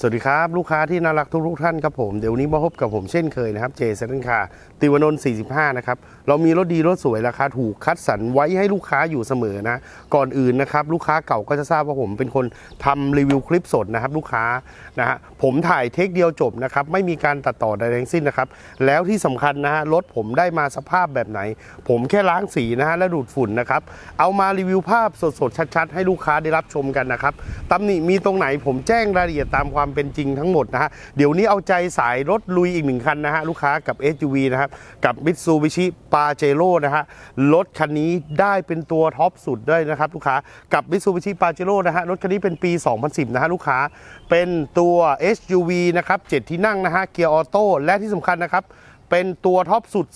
สวัสดีครับ ลูกค้าที่น่ารักทุกทุกๆท่านครับผมเดี๋ยวนี้มาพบกับผมเช่นเคยนะครับเจสันคาติวานนท์45 นะครับ เรามีรถดีรถสวยราคาถูกคัดสรรไว้ให้ลูกค้าอยู่เสมอนะ ก่อนอื่นนะครับ ลูกค้าเก่าก็จะทราบว่าผมเป็นคนทำรีวิวคลิปสดนะครับลูกค้านะฮะผมถ่ายเทคเดียวจบนะครับ ไม่มีการตัดต่อใดทั้งสิ้นนะครับ แล้วที่สำคัญนะฮะรถผมได้มาสภาพแบบไหน ผมแค่ล้างสีนะฮะและดูดฝุ่นนะครับเอามารีวิวภาพสดๆชัด ๆ ให้ลูกค้าได้รับชมกันนะครับตำหนิมีตรงไหนผมแจ้งรายละเอียดตามความเป็นจริงทั้งหมดนะฮะเดี๋ยวนี้เอาใจสายรถลุยอีกหนึ่งคันนะฮะลูกค้ากับ SUV นะครับกับ Mitsubishi Pajero นะฮะรถคันนี้ได้เป็นตัวท็อปสุดด้วยนะครับลูกค้ากับ Mitsubishi Pajero นะฮะรถคันนี้เป็นปี 2010 นะฮะลูกค้าเป็นตัว SUV นะครับ7ที่นั่งนะฮะเกียร์ออโต้และที่สำคัญนะครับ เป็นตัวท็อปสุด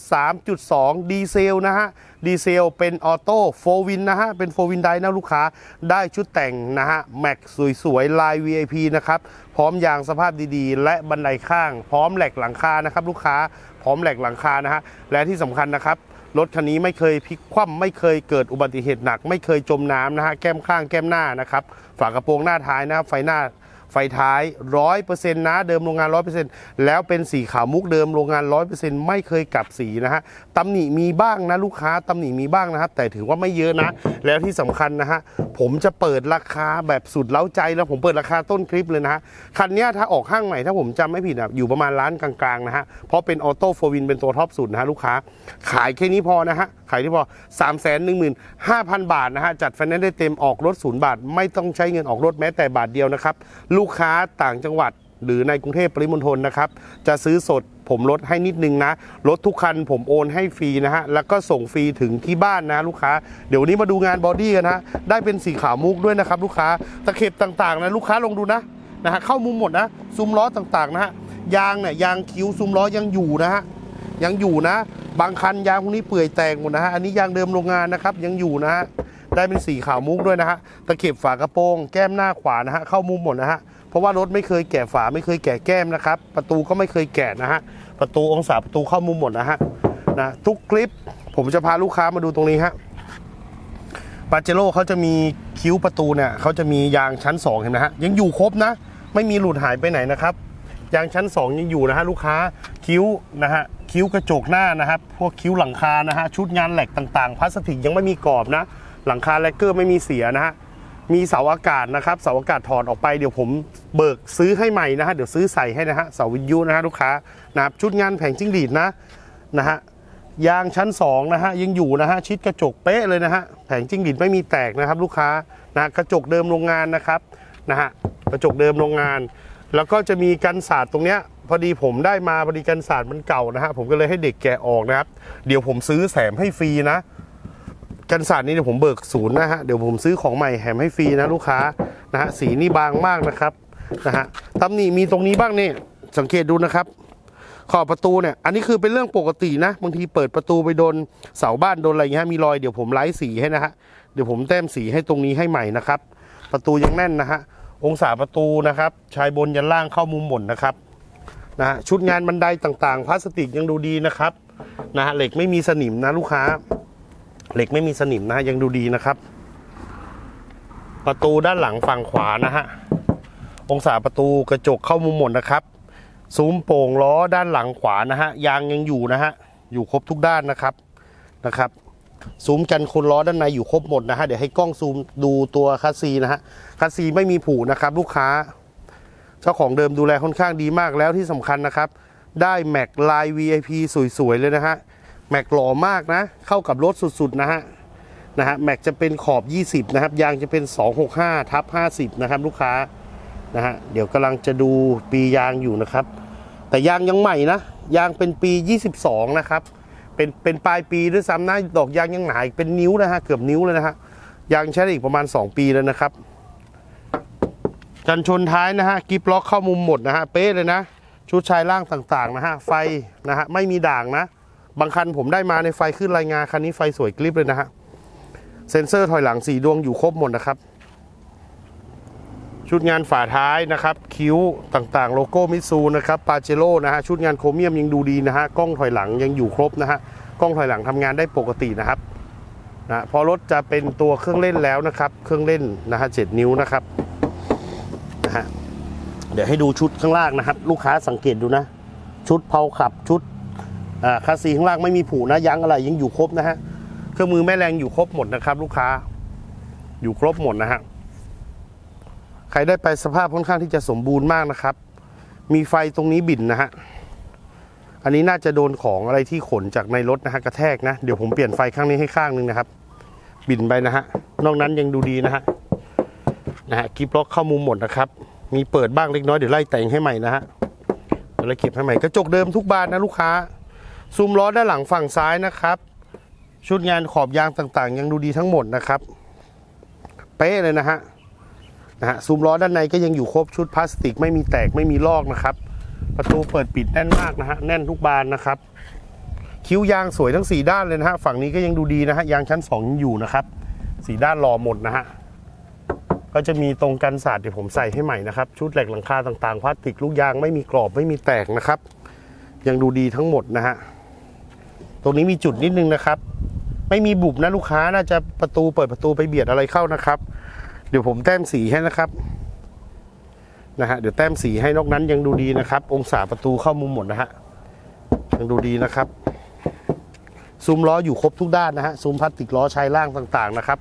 3.2 ดีเซลนะฮะ ดีเซลเป็นออโต้โฟวินนะฮะ เป็นโฟวินไดนะลูกค้า ได้ชุดแต่งนะฮะ แม็กสวยๆ ลาย VIP นะครับ พร้อมยางสภาพดีๆ และบันไดข้าง พร้อมแหลกหลังคานะครับลูกค้า พร้อมแหลกหลังคานะฮะ และที่สำคัญนะครับรถคันนี้ไม่เคยพลิกคว่ำไม่เคยเกิดอุบัติเหตุหนัก ไม่เคยจมน้ำนะฮะแก้มข้างแก้มหน้านะครับฝากระโปรงหน้าท้ายนะครับไฟหน้า ไฟท้าย 100%นะเดิมโรงงาน 100%แล้วเป็นสีขาวมุกเดิมโรงงาน 100%ไม่เคยกลับสีนะฮะตำหนิมีบ้างนะลูกค้าตำหนิมีบ้างนะครับ แต่ถือว่าไม่เยอะนะ แล้วที่สำคัญนะฮะผมจะเปิดราคาแบบสุดเล้าใจแล้วผมเปิดราคาต้นคลิปเลยนะฮะคันนี้ถ้าออกห้างใหม่ถ้าผมจำไม่ผิดอะอยู่ประมาณล้านกลางๆนะฮะเพราะเป็นออโต้โฟวินเป็นตัวท็อปสุดนะฮะลูกค้า ขายแค่นี้พอนะฮะขายที่พอ 3 1 5 0 0 0 บาทนะฮะจัดไฟแนนซ์ได้เต็มออกรถศูนย์บาท ไม่ต้องใช้เงินออกรถแม้แต่บาทเดียวนะครับลูกูกค้าต่างจังหวัด หรือในกรุงเทพปริมณฑลนะครับ จะซื้อสดผมลดให้นิดนึงนะรถทุกคันผมโอนให้ฟรีนะฮะ แล้วก็ส่งฟรีถึงที่บ้านนะลูกค้า เดี๋ยววนนี้มาดูงานบอดี้กันนะฮะ ได้เป็นสีขาวมุกด้วยนะครับ ลูกค้า ตะเข็บต่างๆนะลูกค้าลองดูนะนะฮะเข้ามุมหมดนะ ซุ้มล้อต่างๆนะฮะ ยางเนี่ยยางคิ้วซุ้มล้อยังอยู่นะฮะ ยังอยู่นะ บางคันยางพวกนี้เปื่อยแตกหมดนะฮะ อันนี้ยางเดิมโรงงานนะครับยังอยู่นะฮะ ได้เป็นสีขาวมุกด้วยนะฮะ ตะเข็บฝากระโปรง แก้มหน้าขวานะฮะ เข้ามุมหมดนะฮะ เพราะว่ารถไม่เคยแกะฝาไม่เคยแกะแก้มนะครับ ประตูก็ไม่เคยแกะนะฮะประตูองศาประตูเข้ามุมหมดนะฮะนะทุกคลิปผมจะพาลูกค้ามาดูตรงนี้ฮะปาเจโร่เขาจะมีคิ้วประตูเนี่ยเขาจะมียางชั้น 2 เห็นไหมฮะยังอยู่ครบนะ ไม่มีหลุดหายไปไหนนะครับยางชั้น 2 ยังอยู่นะฮะลูกค้าคิ้วนะฮะคิ้วกระจกหน้านะครับพวกคิ้วหลังคานะฮะชุดงานแหลกต่างๆพลาสติกยังไม่มีกรอบนะ หลังคาแลกเกอร์ไม่มีเสียนะฮะ มีเสาอากาศนะครับเสาอากาศถอดออกไปเดี๋ยวผมเบิกซื้อให้ใหม่นะฮะเดี๋ยวซื้อใส่ให้นะฮะเสาวิทยุนะฮะลูกค้านะชุดงานแผงจิ้งหรีดนะนะฮะยางชั้น2นะฮะยังอยู่นะฮะชิดกระจกเป๊ะเลยนะฮะแผงจิ้งหรีดไม่มีแตกนะครับ ลูกค้านะกระจกเดิมโรงงานนะครับนะฮะกระจกเดิมโรงงาน แล้วก็จะมีกันศาสตร์ตรงเนี้ยพอดีผมได้มาพอดีกันศาสตร์มันเก่านะฮะผมก็เลยให้เด็กแกะออกนะครับ เดี๋ยวผมซื้อแถมให้ฟรีนะ กันศาสตร์นี้เดี๋ยวผมเบิกศูนย์นะฮะเดี๋ยวผมซื้อของใหม่แถมให้ฟรีนะลูกค้านะฮะสีนี่บางมากนะครับนะฮะตำหนิมีตรงนี้บ้างนี่สังเกตดูนะครับ ขอบประตูเนี่ยอันนี้คือเป็นเรื่องปกตินะบางทีเปิดประตูไปโดนเสาบ้านโดนอะไรเงี้ยมีรอยเดี๋ยวผมไล่สีให้นะฮะเดี๋ยวผมแต้มสีให้ตรงนี้ให้ใหม่นะครับ ประตูยังแน่นนะฮะองศาประตูนะครับชายบนยันล่างเข้ามุมหมดนะครับนะฮะชุดงานบันไดต่างๆ พลาสติกยังดูดีนะครับนะฮะเหล็กไม่มีสนิมนะลูกค้า เหล็กไม่มีสนิมนะฮะยังดูดีนะครับ ประตูด้านหลังฝั่งขวานะฮะองศาประตูกระจกเข้ามุมหมดนะครับซุ้มโป่งล้อด้านหลังขวานะฮะยางยังอยู่นะฮะอยู่ครบทุกด้านนะครับนะครับซุ้มกันคนล้อด้านในอยู่ครบหมดนะฮะเดี๋ยวให้กล้องซูมดูตัวคัสซีนะฮะคัสซีไม่มีผุนะครับ ลูกค้า เจ้าของเดิมดูแลค่อนข้างดีมากแล้วที่สำคัญนะครับ ได้แม็กลาย VIP สวยๆเลยนะฮะ แม็กหล่อมากนะ เข้ากับรถสุดๆนะฮะนะฮะแม็กจะเป็นขอบ 20 นะครับ ยางจะเป็น 265ทับ50 นะครับ ลูกค้านะฮะเดี๋ยวกำลังจะดูปียางอยู่นะครับ แต่ยางยังใหม่นะ ยางเป็นปี 22 นะครับ เป็นเป็นปลายปีด้วยซ้ำนะดอกยางยังหนาอีกเป็นนิ้วนะฮะเกือบนิ้วเลยนะฮะยางใช้ได้อีกประมาณ 2 ปีแล้วนะครับ กันชนท้ายนะฮะกิฟล็อกเข้ามุมหมดนะฮะเป๊ะเลยนะ ชุดชายล่างต่างๆนะฮะไฟนะฮะไม่มีด่างนะ บางคันผมได้มาในไฟขึ้นรายงานคันนี้ไฟสวยกริบเลยนะฮะ เซ็นเซอร์ถอยหลังสีดวงอยู่ครบหมดนะครับ ชุดงานฝาท้ายนะครับ คิ้วต่างๆ โลโก้มิซูนะครับปาเจโร่นะฮะ ชุดงานโครเมียมยังดูดีนะฮะ กล้องถอยหลังยังอยู่ครบนะฮะ กล้องถอยหลังทำงานได้ปกตินะครับนะพอรถจะเป็นตัวเครื่องเล่นแล้วนะครับ เครื่องเล่นนะฮะเจ็ดนิ้วนะครับนะฮะเดี๋ยวให้ดูชุดข้างล่างนะครับ ลูกค้าสังเกตดูนะ ชุดเพาขับชุด คาซีข้างล่างไม่มีผูนะยางอะไรยังอยู่ครบนะฮะเครื่องมือแม่แรงอยู่ครบหมดนะครับ ลูกค้า อยู่ครบหมดนะฮะใครได้ไปสภาพค่อนข้างที่จะสมบูรณ์มากนะครับ มีไฟตรงนี้บิดนะฮะอันนี้น่าจะโดนของอะไรที่ขนจากในรถนะฮะกระแทกนะเดี๋ยวผมเปลี่ยนไฟข้างนี้ให้ข้างนึงนะครับ บินไปนะฮะนอกนั้นยังดูดีนะฮะนะฮะกิฟล็อกเข้ามุมหมดนะครับ มีเปิดบ้างเล็กน้อยเดี๋ยวไล่แต่งให้ใหม่นะฮะเดี๋ยวไล่เก็บให้ใหม่กระจกเดิมทุกบานนะลูกค้า ซูมล้อด้านหลังฝั่งซ้ายนะครับ ชุดงานขอบยางต่างๆ ยังดูดีทั้งหมดนะครับ เป๊ะเลยนะฮะนะฮะซูมล้อด้านในก็ยังอยู่ครบชุดพลาสติกไม่มีแตกไม่มีลอกนะครับ ประตูเปิดปิดแน่นมากนะฮะแน่นทุกบานนะครับ คิ้วยางสวยทั้ง 4 ด้านเลยนะฮะฝั่งนี้ก็ยังดูดีนะฮะยางชั้น2ยังอยู่นะครับสีด้านรอหมดนะฮะก็จะมีตรงกันศาสตร์เดี๋ยวผมใส่ให้ใหม่นะครับ ชุดเหล็กหลังคาต่างๆพลาสติกลูกยางไม่มีกรอบไม่มีแตกนะครับ ยังดูดีทั้งหมดนะฮะ ตรงนี้มีจุดนิดนึงนะครับ ไม่มีบุบนะลูกค้าน่าจะประตูเปิดประตูไปเบียดอะไรเข้านะครับ เดี๋ยวผมแต้มสีให้นะครับนะฮะเดี๋ยวแต้มสีให้นอกนั้นยังดูดีนะครับ องศาประตูเข้ามุมหมดนะฮะยังดูดีนะครับซุ้มล้ออยู่ครบทุกด้านนะฮะซุ้มพลาสติกล้อชายล่างต่างๆนะครับ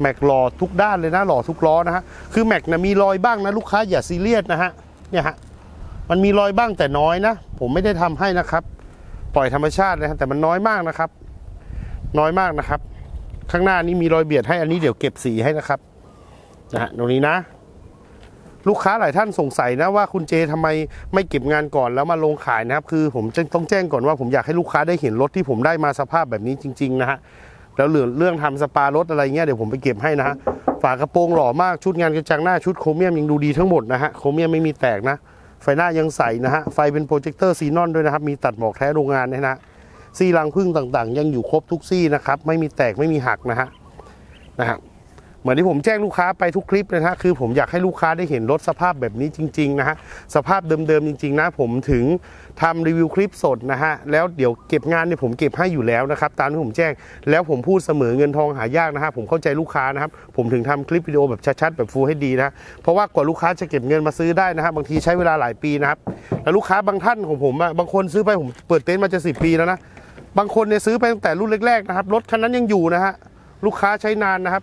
แม็กหล่อทุกด้านเลยนะหล่อทุกล้อนะฮะคือแม็กนะมีรอยบ้างนะลูกค้าอย่าซีเรียสนะฮะเนี่ยฮะมันมีรอยบ้างแต่น้อยนะ ผมไม่ได้ทำให้นะครับ ปล่อยธรรมชาติเลยฮะแต่มันน้อยมากนะครับ น้อยมากนะครับ ข้างหน้านี้มีรอยเบียดให้อันนี้เดี๋ยวเก็บสีให้นะครับนะฮะตรงนี้นะ ลูกค้าหลายท่านสงสัยนะว่าคุณเจทำไมไม่เก็บงานก่อนแล้วมาลงขายนะครับคือผมต้องแจ้งก่อนว่าผมอยากให้ลูกค้าได้เห็นรถที่ผมได้มาสภาพแบบนี้จริงๆนะฮะแล้วเหลือเรื่องทำสปารถอะไรเงี้ยเดี๋ยวผมไปเก็บให้นะฮะฝากระโปรงหล่อมากชุดงานกระจังหน้าชุดโครเมียมยังดูดีทั้งหมดนะฮะโครเมียมไม่มีแตกนะ ไฟหน้ายังใสนะฮะ ไฟเป็นโปรเจคเตอร์ซีนอนด้วยนะครับ มีตัดหมอกแท้โรงงานนะฮะ ซี่รังพึ่งต่างๆ ยังอยู่ครบทุกซี่นะครับ ไม่มีแตกไม่มีหักนะฮะ นะฮะ เหมือนที่ผมแจ้งลูกค้าไปทุกคลิปเลยนะฮะคือผมอยากให้ลูกค้าได้เห็นรถสภาพแบบนี้จริงๆนะฮะสภาพเดิมๆจริงๆนะผมถึงทำรีวิวคลิปสดนะฮะแล้วเดี๋ยวเก็บงานเนี่ยผมเก็บให้อยู่แล้วนะครับตามที่ผมแจ้งแล้วผมพูดเสมอเงินทองหายากนะฮะผมเข้าใจลูกค้านะครับผมถึงทำคลิปวิดีโอแบบชัดๆแบบฟูลให้ดีนะเพราะว่ากว่าลูกค้าจะเก็บเงินมาซื้อได้นะฮะบางทีใช้เวลาหลายปีนะครับแล้วลูกค้าบางท่านของผมอะบางคนซื้อไปผมเปิดเต็นท์มาจะสิปีแล้วนะบางคนเนี่ยซื้อไปตั้งแต่รุ่นแรกๆนะครับรถคันนั้นยังอยู่นะฮะลูกค้าใช้นานนะครับ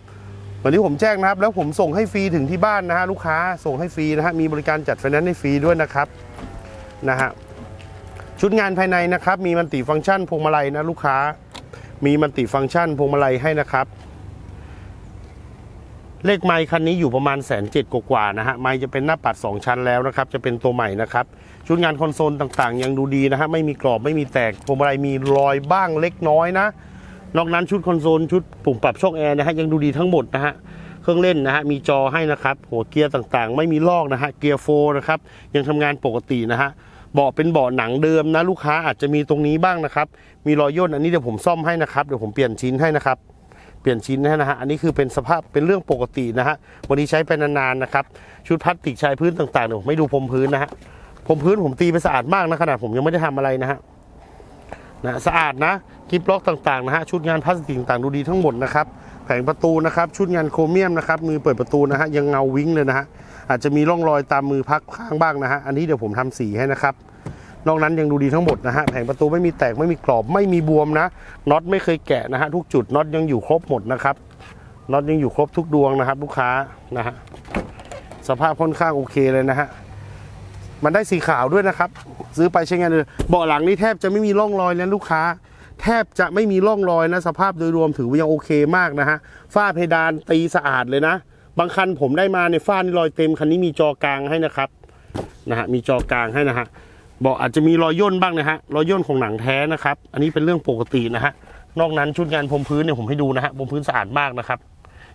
เหมือนที่ผมแจ้งนะครับ แล้วผมส่งให้ฟรีถึงที่บ้านนะฮะลูกค้าส่งให้ฟรีนะฮะมีบริการจัดไฟแนนซ์ให้ฟรีด้วยนะครับนะฮะชุดงานภายในนะครับ มีมันติฟังก์ชันพวงมาลัยนะลูกค้า มีมันติฟังก์ชันพวงมาลัยให้นะครับ เลขไมค์คันนี้อยู่ประมาณแสนเจ็ดกว่าๆนะฮะไมค์จะเป็นหน้าปัด 2 ชั้นแล้วนะครับ จะเป็นตัวใหม่นะครับ ชุดงานคอนโซลต่างๆ ยังดูดีนะฮะไม่มีกรอบไม่มีแตกพวงมาลัยมีรอยบ้างเล็กน้อยนะ นอกนั้นชุดคอนโซลชุดปุ่มปรับช่องแอร์นะฮะยังดูดีทั้งหมดนะฮะเครื่องเล่นนะฮะมีจอให้นะครับหัวเกียร์ต่างๆ ไม่มีลอกนะฮะเกียร์โฟร์นะครับยังทำงานปกตินะฮะเบาะเป็นเบาะหนังเดิมนะลูกค้าอาจจะมีตรงนี้บ้างนะครับ มีรอยย่นอันนี้เดี๋ยวผมซ่อมให้นะครับเดี๋ยวผมเปลี่ยนชิ้นให้นะครับเปลี่ยนชิ้นให้นะฮะ อันนี้คือเป็นสภาพเป็นเรื่องปกตินะฮะ วันนี้ใช้ไปนานๆนะครับ ชุดพลาสติกชายพื้นต่างๆเดี๋ยวผมไม่ดูพรมพื้นนะฮะ พรมพื้นผมตีไปสะอาดมากนะขนาดผมยังไม่ได้ทำอะไรนะฮะนะสะอาดนะ กิฟล็อกต่างๆนะฮะชุดงานพลาสติกต่างๆดูดีทั้งหมดนะครับแผงประตูนะครับชุดงานโครเมียมนะครับมือเปิดประตูนะฮะยังเงาวิ้งเลยนะฮะอาจจะมีร่องรอยตามมือพักข้างบ้างนะฮะอันนี้เดี๋ยวผมทำสีให้นะครับนอกนั้นยังดูดีทั้งหมดนะฮะแผงประตูไม่มีแตกไม่มีกรอบไม่มีบวมนะน็อตไม่เคยแกะนะฮะทุกจุดน็อตยังอยู่ครบหมดนะครับน็อตยังอยู่ครบทุกดวงนะครับ ลูกค้านะฮะสภาพค่อนข้างโอเคเลยนะฮะมันได้สีขาวด้วยนะครับ ซื้อไปใช้งานเลยเบาะหลังนี่แทบจะไม่มีร่องรอยนะลูกค้า แทบจะไม่มีร่องรอยนะ สภาพโดยรวมถือว่ายังโอเคมากนะฮะฝ้าเพดานตีสะอาดเลยนะ บางคันผมได้มาในยฝ้านี่รอยเต็มคันนี้มีจอกลางให้นะครับนะฮะมีจอกลางให้นะฮะบาะอาจจะมีรอยย่นบ้างนะฮะรอยย่นของหนังแท้นะครับ อันนี้เป็นเรื่องปกตินะฮะนอกนั้นชุดงานพรมพื้นเนี่ยผมให้ดูนะฮะพรมพื้นสะอาดมากนะครับ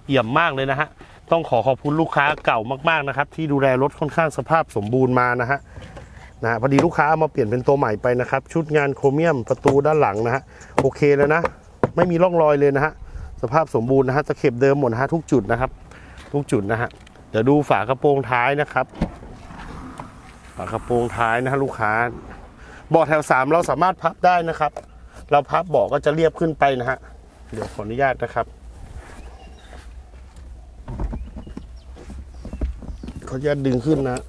เยี่ยมมากเลยนะฮะต้องขอขอบคุณลูกค้าเก่ามากๆนะครับ ที่ดูแลรถค่อนข้างสภาพสมบูรณ์มานะฮะ นะพอดีลูกค้าเอามาเปลี่ยนเป็นตัวใหม่ไปนะครับ ชุดงานโครเมียมประตูด้านหลังนะฮะโอเคแล้วนะ ไม่มีร่องรอยเลยนะฮะสภาพสมบูรณ์นะฮะตะเข็บเดิมหมดนะฮะทุกจุดนะครับ ทุกจุดนะฮะเดี๋ยวดูฝากระโปรงท้ายนะครับ ฝากระโปรงท้ายนะฮะลูกค้าเบาะแถวสามเราสามารถพับได้นะครับ เราพับเบาะก็จะเรียบขึ้นไปนะฮะเดี๋ยวขออนุญาตนะครับขออนุญาตดึงขึ้นนะ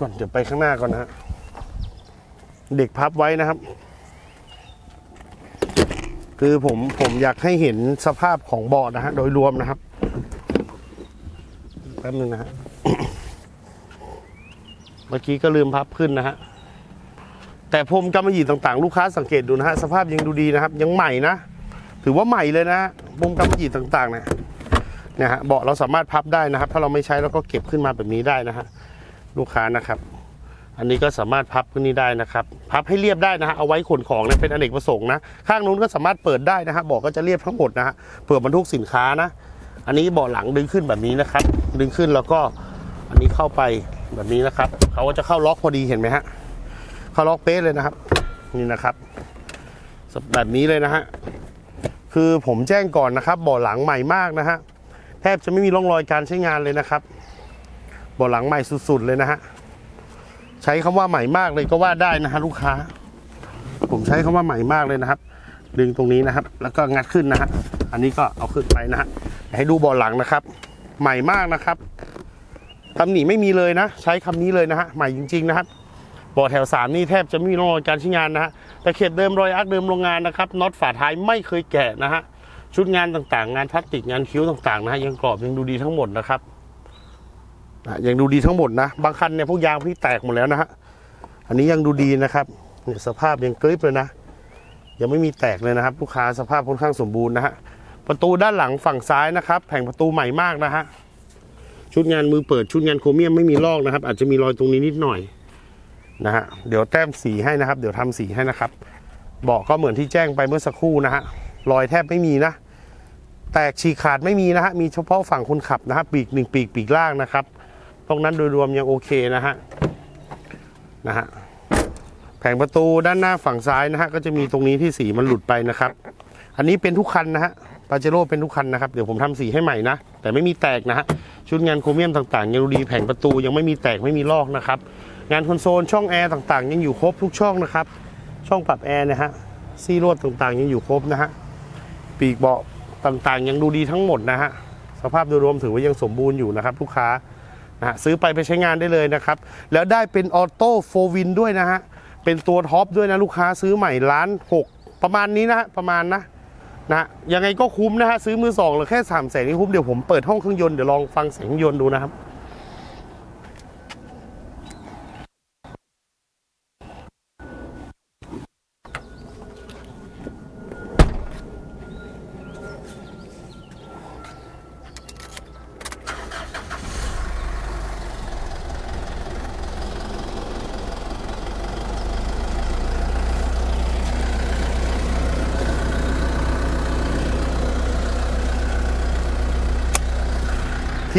ก่อนเดี๋ยวไปข้างหน้าก่อนนะฮะเด็กพับไว้นะครับ คือผมผมอยากให้เห็นสภาพของเบาะนะฮะโดยรวมนะครับแป๊บนึงนะฮะเมื่อกี้ก็ลืมพับขึ้นนะฮะแต่พรมกำมะหยี่ต่างๆ ลูกค้าสังเกตดูนะฮะสภาพยังดูดีนะครับ ยังใหม่นะถือว่าใหม่เลยนะพรมกำมะหยี่ต่างๆเนี่ยเนี่ยฮะเบาะเราสามารถพับได้นะครับ ถ้าเราไม่ใช้เราก็เก็บขึ้นมาแบบนี้ได้นะฮะ ลูกค้านะครับ อันนี้ก็สามารถพับขึ้นนี้ได้นะครับ พับให้เรียบได้นะฮะเอาไว้ขนของเนี่ยเป็นอเนกประสงค์นะ ข้างนู้นก็สามารถเปิดได้นะฮะเบาะก็จะเรียบทั้งหมดนะฮะเผื่อบรรทุกสินค้านะ อันนี้เบาะหลังดึงขึ้นแบบนี้นะครับ ดึงขึ้นแล้วก็อันนี้เข้าไปแบบนี้นะครับเขาก็จะเข้าล็อกพอดีเห็นไหมฮะเข้าล็อกเป๊ะเลยนะครับ นี่นะครับแบบนี้เลยนะฮะคือผมแจ้งก่อนนะครับเบาะหลังใหม่มากนะฮะแทบจะไม่มีร่องรอยการใช้งานเลยนะครับ บาะหลังใหม่สุดๆเลยนะฮะ ใช้คำว่าใหม่มากเลยก็ว่าได้นะฮะลูกค้า ผมใช้คำว่าใหม่มากเลยนะครับ ดึงตรงนี้นะครับ แล้วก็งัดขึ้นนะฮะ อันนี้ก็เอาขึ้นไปนะฮะ ให้ดูบาะหลังนะครับ ใหม่มากนะครับตำหนิไม่มีเลยนะ ใช้คำนี้เลยนะฮะ ใหม่จริงๆนะครับบาะแถวสามนี่แทบจะไม่มีร่องรอยการใช้งานนะฮะแต่เข็บเดิมรอยอักเดิมโรงงานนะครับน็อตฝาท้ายไม่เคยแกะนะฮะชุดงานต่างๆ งานพลาสติกงานคิ้วต่างๆนะฮะยังกรอบยังดูดีทั้งหมดนะครับ ยังดูดีทั้งหมดนะ บางคันเนี่ยพวกยางพี่แตกหมดแล้วนะฮะ อันนี้ยังดูดีนะครับเนี่ยสภาพยังกริบเลยนะ ยังไม่มีแตกเลยนะครับ ลูกค้าสภาพค่อนข้างสมบูรณ์นะฮะ ประตูด้านหลังฝั่งซ้ายนะครับ แผงประตูใหม่มากนะฮะ ชุดงานมือเปิดชุดงานโครเมียมไม่มีลอกนะครับ อาจจะมีรอยตรงนี้นิดหน่อยนะฮะ เดี๋ยวแต้มสีให้นะครับ เดี๋ยวทำสีให้นะครับ เบาะก็เหมือนที่แจ้งไปเมื่อสักครู่นะฮะ รอยแทบไม่มีนะ แตกฉีกขาดไม่มีนะฮะ มีเฉพาะฝั่งคนขับนะฮะ ปีกหนึ่งปีกปีกล่างนะครับ ตรงนั้นโดยรวมยังโอเคนะฮะนะฮะแผงประตูด้านหน้าฝั่งซ้ายนะฮะก็จะมีตรงนี้ที่สีมันหลุดไปนะครับ อันนี้เป็นทุกคันนะฮะปาเจโร่เป็นทุกคันนะครับเดี๋ยวผมทำสีให้ใหม่นะแต่ไม่มีแตกนะฮะชุดงานโครเมียมต่างๆยังดูดีแผงประตูยังไม่มีแตกไม่มีลอกนะครับงานคอนโซลช่องแอร์ต่างๆ ยังอยู่ครบทุกช่องนะครับ ช่องปรับแอร์นะฮะซี่ลวดต่างๆ ยังอยู่ครบนะฮะปีกเบาะต่างๆ ยังดูดีทั้งหมดนะฮะสภาพโดยรวมถือว่ายังสมบูรณ์อยู่นะครับลูกค้า นะซื้อไปไปใช้งานได้เลยนะครับ แล้วได้เป็นออโต้โฟวินด้วยนะฮะ เป็นตัวท็อปด้วยนะลูกค้าซื้อใหม่ล้านหกประมาณนี้นะฮะประมาณนะนะยังไงก็คุ้มนะฮะซื้อมือสองเหรือแค่สามแสนนี่คุ้มเดี๋ยวผมเปิดห้องเครื่องยนต์เดี๋ยวลองฟังเสียงเครื่องยนต์ดูนะครับ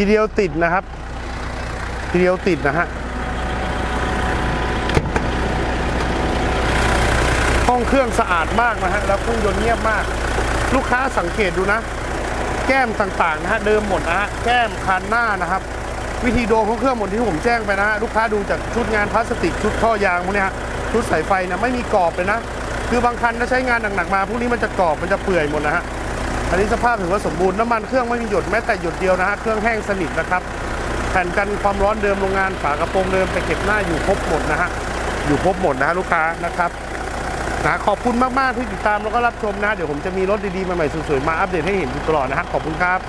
ทีเดียวติดนะครับ ทีเดียวติดนะฮะห้องเครื่องสะอาดมากนะฮะแล้วเครื่องยนต์เงียบมาก ลูกค้าสังเกตดูนะ แก้มต่างๆนะฮะเดิมหมดนะฮะแก้มคันหน้านะครับ วิธีโดมของเครื่องหมดที่ผมแจ้งไปนะฮะลูกค้าดูจากชุดงานพลาสติกชุดท่อยางพวกเนี้ยฮะชุดสายไฟนะไม่มีกรอบเลยนะ คือบางคันถ้าใช้งานหนักๆมาพวกนี้มันจะกรอบมันจะเปื่อยหมดนะฮะ อันนี้สภาพถือว่าสมบูรณ์น้ำมันเครื่องไม่มีหยดแม้แต่หยดเดียวนะฮะเครื่องแห้งสนิทนะครับแผ่นกันความร้อนเดิมโรงงานฝากระโปรงเดิมไปเก็บหน้าอยู่ครบหมดนะฮะอยู่ครบหมดนะฮะลูกค้านะครับนะขอบคุณมาก ๆ ที่ติดตามแล้วก็รับชมนะ เดี๋ยวผมจะมีรถดี ๆ ใหม่ ๆ สวย ๆ มาอัปเดตให้เห็นอยู่ตลอดนะฮะขอบคุณครับ